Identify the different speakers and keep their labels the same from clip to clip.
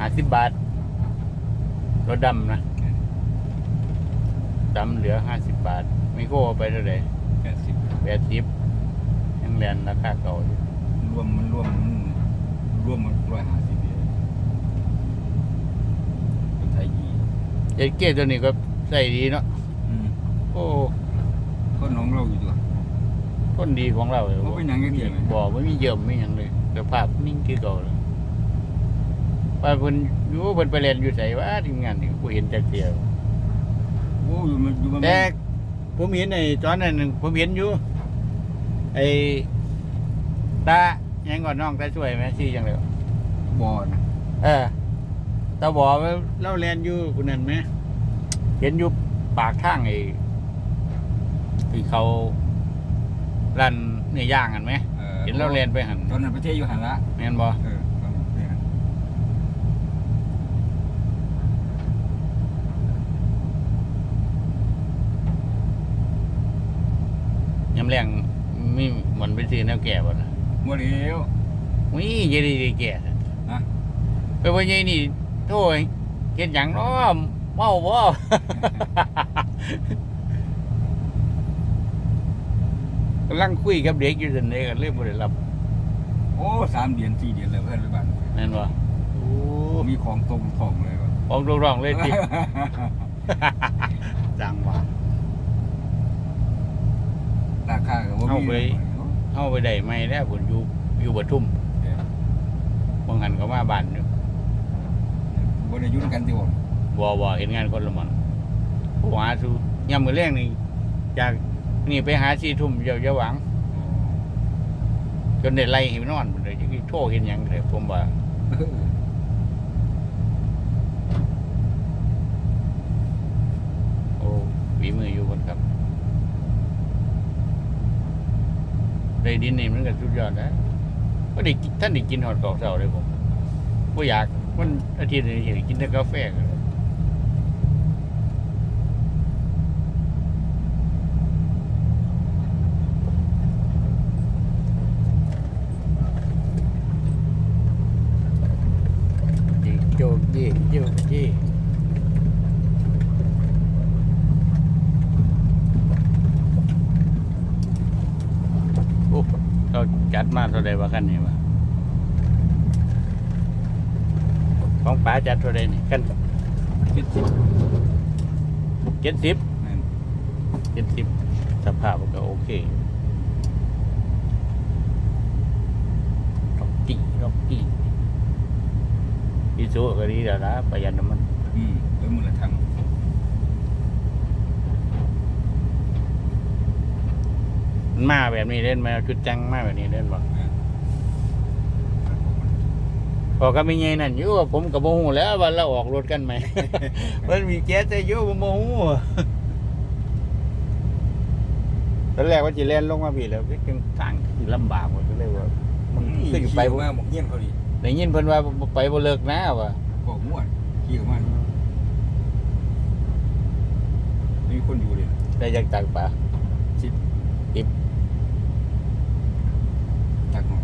Speaker 1: ห้าสิบบาทรถดำนะดำเหลือห้าสิบบาท ไม่โก้เอาไปเท่าไหร่
Speaker 2: แปดสิบ
Speaker 1: แปดสิบยังเรียนราคาเก่าอยู่
Speaker 2: รวมมันรวมมันรวมมันร้อยห้าสิบเดียวคนไทยยี
Speaker 1: เจ็ดเก้ตัวนี้ก็ใส่ดีเนาะ
Speaker 2: อืม
Speaker 1: โอ้
Speaker 2: คนของเราอยู่ตัว
Speaker 1: ต้นดีของเราเลย
Speaker 2: บ่เป็นหยังจักเที่ยเลย
Speaker 1: บ่ไม่มีเยิ่มไม่หยังเลยสภาพนิ่งคือเก่าเลย ว่าเพิ่นอยู่เพิ่นไปเรียนอยู่ไสว่าทีมงานนี่กูเห็นจักเดียว
Speaker 2: โอ้อยู่มันอยู่มัน
Speaker 1: แต่ผมเห็นไอ้ตอนนั้นผมเห็นอยู่ไอ้ตายังก่อนน้องตาช่วยไหมชื่อจังเลย
Speaker 2: บ่อนะ
Speaker 1: เออตาบอกว่าเล่าเรียนอยู่คนนั้นไหมเห็นอยู่ปากทางไอ้ที่เขารันเนื้อย่างกันไหม
Speaker 2: ออ
Speaker 1: เห็นเราเรียนไปหัน
Speaker 2: ตอนนั้นประเทศอยู่หันละ
Speaker 1: แม่นบ่
Speaker 2: เออตอนนั้นประเทศหัน
Speaker 1: ยำแรงมีเหมือนไปซื้อแนวแก่บ่นะ
Speaker 2: บ่เลี้ยว
Speaker 1: วิเยดีดีแก่
Speaker 2: นะ
Speaker 1: ไปว่าไงนี่โทษเฮ็ดหยังเนาะเมาบ่กำลังคุยกับเด็กอยู่ซั่นเด้ก็เลยบ่ได้รับ
Speaker 2: โอ้สามเดือนสี่เดือนแล้วเพื่อนไปบ้าน
Speaker 1: แม่นบ่โอ้
Speaker 2: มีของตรงของเลยว่ะ
Speaker 1: ออกร้องๆเลยติ จังว่า
Speaker 2: ราคาก็บ่
Speaker 1: เอา
Speaker 2: มี
Speaker 1: ไป เฮาไปได้ไหมแล้วพุ่นอยู่อยู่ปทุมบางหันก็มาบ้านอยู่
Speaker 2: บ่ได้อยุ่นกันที่บ่
Speaker 1: บ่บ่เห็นงานคนละหมันผู้หาสู่ยามมื้อแรงนี่จากนี่ไปหา4ทุ่มเดี๋ยวจะหวัง จนได้ไล่ให้นอนหมดเลยจะโทษเห็นหยังเลยผมว่า โอ้ฝีมืออยู่คนครับ ได้ดินนี่มันก็สุดยอดนะก็ได้ท่านได้กินหอดกอกเสาเลยผมก็อยากมันอาทิตย์นี้อยากกินแต่กาแฟกันเลยจิกโจกจิกโจกจิกโอ้เขา จัดมาเท่าใดวะคันนี้วะของป๋าจัดเท่าใดนี่คัน
Speaker 2: คิดสิ
Speaker 1: เจ็ดสิบ
Speaker 2: แม่น
Speaker 1: เจ็ดสิบสภาพมันก็โอเคร็อกกี้ร็อกกี้อีซูก็ดีแล้วนะประหยัดน้ำมัน
Speaker 2: อืมเออมื้อละถัง
Speaker 1: มันมาแบบนี้เล่นมาชุดจังมาแบบนี้เล่นบ่
Speaker 2: แม่น
Speaker 1: พอก็ไม่ไงนั่นอยู่ว่าผมกับโมหูแล้วว่าเราออกรถกันไหม มันมีแก๊สแต่อยู่บ่โมหูตอนแรกว่าจีแล่นลงมาพี่แล้วก็จังทางที่ลำบากหมดก็เลยว่ามันขึ้นอยู่ไป
Speaker 2: ขี่
Speaker 1: บ่
Speaker 2: มาหมกเงี้ยนเขาดิ
Speaker 1: ได้ยินเพิ่นว่าไปบ่เลิกนะว่า
Speaker 2: บอกม่วนขี่ออกมาไม่มีคนอยู่เลย
Speaker 1: ได้จากตักป่า
Speaker 2: ตักหน่อย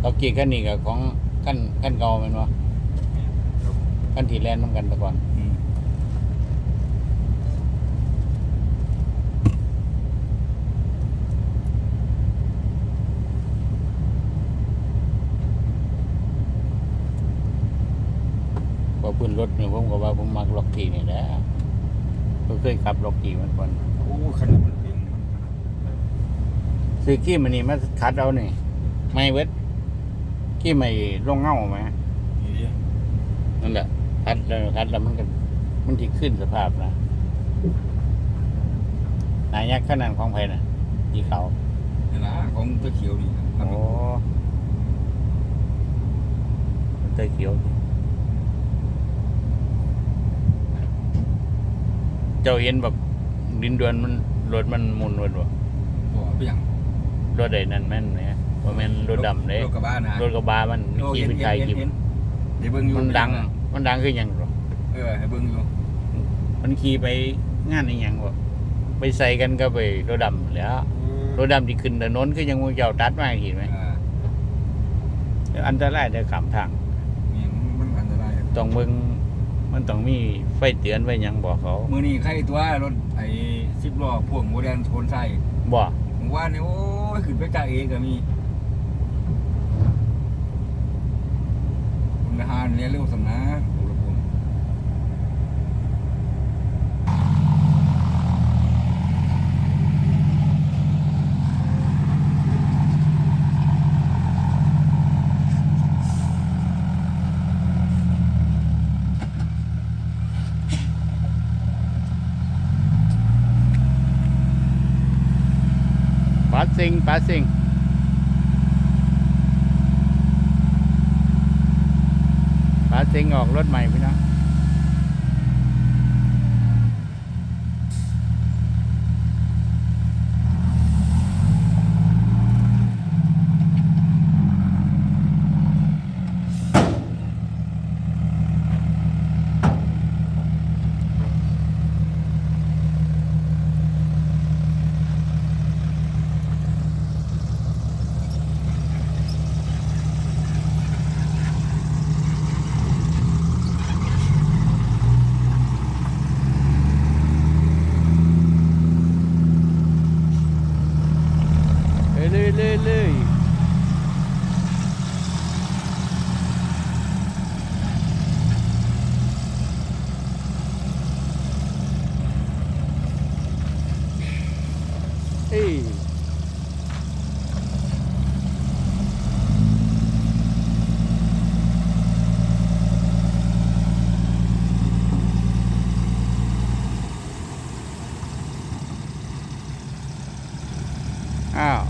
Speaker 1: เรากี่คันนี้กับของคันคันเก่าแม่นบ่คันที่แล่นนํกันแต่ก่อน
Speaker 2: อืม
Speaker 1: พอพื้นรถเนี่ยผมก็ว่าผมมักล็อกกี้นี่แหละก็เคยขับล็อกกี้มันก่อน
Speaker 2: โอ้ขนาดมันเป็นมัน
Speaker 1: ซื้อขี้มันนี่มาคัดเอานี่ไม่เวท ขี้ไม่ลงเงาไหม
Speaker 2: นี่ดิ
Speaker 1: นั่นแหละคัดแล้วคัดแล้วมันก็มันที่ขึ้นสภาพนะนายยักษ์ขนาดของไผน่ะยีเขา
Speaker 2: นี่ล่ะของตะเขียวนี่ครับ
Speaker 1: โอ้มันเตยเขียว เจ้าเห็นแบบดินดวนมันรถมันหมุนวนวะ
Speaker 2: บ่ไปหยัง
Speaker 1: รถใดนั่นแม่นเนี่ย ว่าแม่นรถดำเลย
Speaker 2: รถกระบะนะ
Speaker 1: รถกระบะมัน
Speaker 2: โอ้
Speaker 1: ขี่
Speaker 2: เห็น
Speaker 1: เป็น
Speaker 2: เห็
Speaker 1: ชาย
Speaker 2: น
Speaker 1: ขี่
Speaker 2: เห็นเดี๋ยวเบิ่งอยู่
Speaker 1: มันดัง มันดังคือหยังหรอ
Speaker 2: เออให้เบิ่งอยู่
Speaker 1: มันขี่ไปงานอีหยังบ่ไปใส่กันก็ไปรถดำแหล้วรถดำที่ขึ้นถนนคือยังมูเจ้าตัดมาเห็นไหม
Speaker 2: อ่า
Speaker 1: แล้วอันตรายเด้อขามทาง
Speaker 2: นี่มันอันตราย
Speaker 1: ต้องเบิ่งมันต้องมีไฟเตือนไว้หยังบอกเขา
Speaker 2: มือนี้ใครตัวรถไอ้สิบล้อพ่วงโมเดลชนใส่
Speaker 1: บ่
Speaker 2: ผมว่าเนี่ยโอ้ยขึ้นไปจ่าเองก็มีคุณทหารเรียนเร็วสำนักโอ้โหผม
Speaker 1: ปาสิงปาสิง ปาสิงออกรถใหม่พี่น้อง เลยเลยเลยเลยเอ้ยอ้าว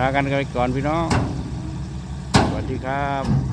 Speaker 1: ลากันไปก่อนพี่น้อง สวัสดีครับ